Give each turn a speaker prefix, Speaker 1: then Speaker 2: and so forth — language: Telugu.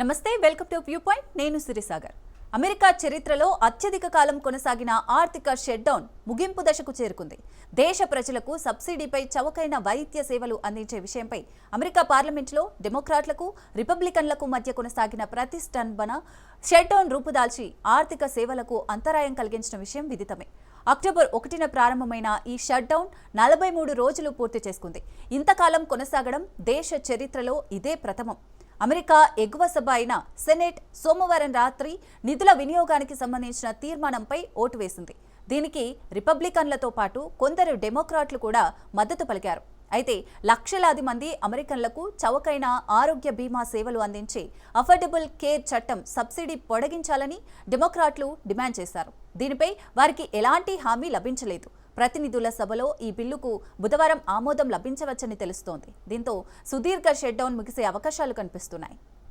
Speaker 1: నమస్తే వెల్కమ్ టు వ్యూ పాయింట్. నేను సిరిసాగర్. అమెరికా చరిత్రలో అత్యధిక కాలం కొనసాగిన ఆర్థిక షట్డౌన్ ముగింపు దశకు చేరుకుంది. దేశ ప్రజలకు సబ్సిడీపై చవకైన వైద్య సేవలు అందించే విషయంపై అమెరికా పార్లమెంట్లో డెమోక్రాట్లకు రిపబ్లికన్లకు మధ్య కొనసాగిన ప్రతిష్టంభన షట్డౌన్ రూపుదాల్చి ఆర్థిక సేవలకు అంతరాయం కలిగించిన విషయం విదితమే. అక్టోబర్ ఒకటిన ప్రారంభమైన ఈ షట్డౌన్ నలభై మూడు రోజులు పూర్తి చేసుకుంది. ఇంతకాలం కొనసాగడం దేశ చరిత్రలో ఇదే ప్రథమం. అమెరికా ఎగువ సభ అయిన సెనెట్ సోమవారం రాత్రి నిధుల వినియోగానికి సంబంధించిన తీర్మానంపై ఓటు వేసింది. దీనికి రిపబ్లికన్లతో పాటు కొందరు డెమోక్రాట్లు కూడా మద్దతు పలికారు. అయితే లక్షలాది మంది అమెరికన్లకు చవకైన ఆరోగ్య బీమా సేవలు అందించే అఫోర్డబుల్ కేర్ చట్టం సబ్సిడీ పొడిగించాలని డెమోక్రాట్లు డిమాండ్ చేశారు. దీనిపై వారికి ఎలాంటి హామీ లభించలేదు. ప్రతినిధుల సభలో ఈ బిల్లుకు బుధవారం ఆమోదం లభించవచ్చని తెలుస్తోంది. దీంతో సుదీర్ఘ షట్డౌన్ ముగిసే అవకాశాలు కనిపిస్తున్నాయి.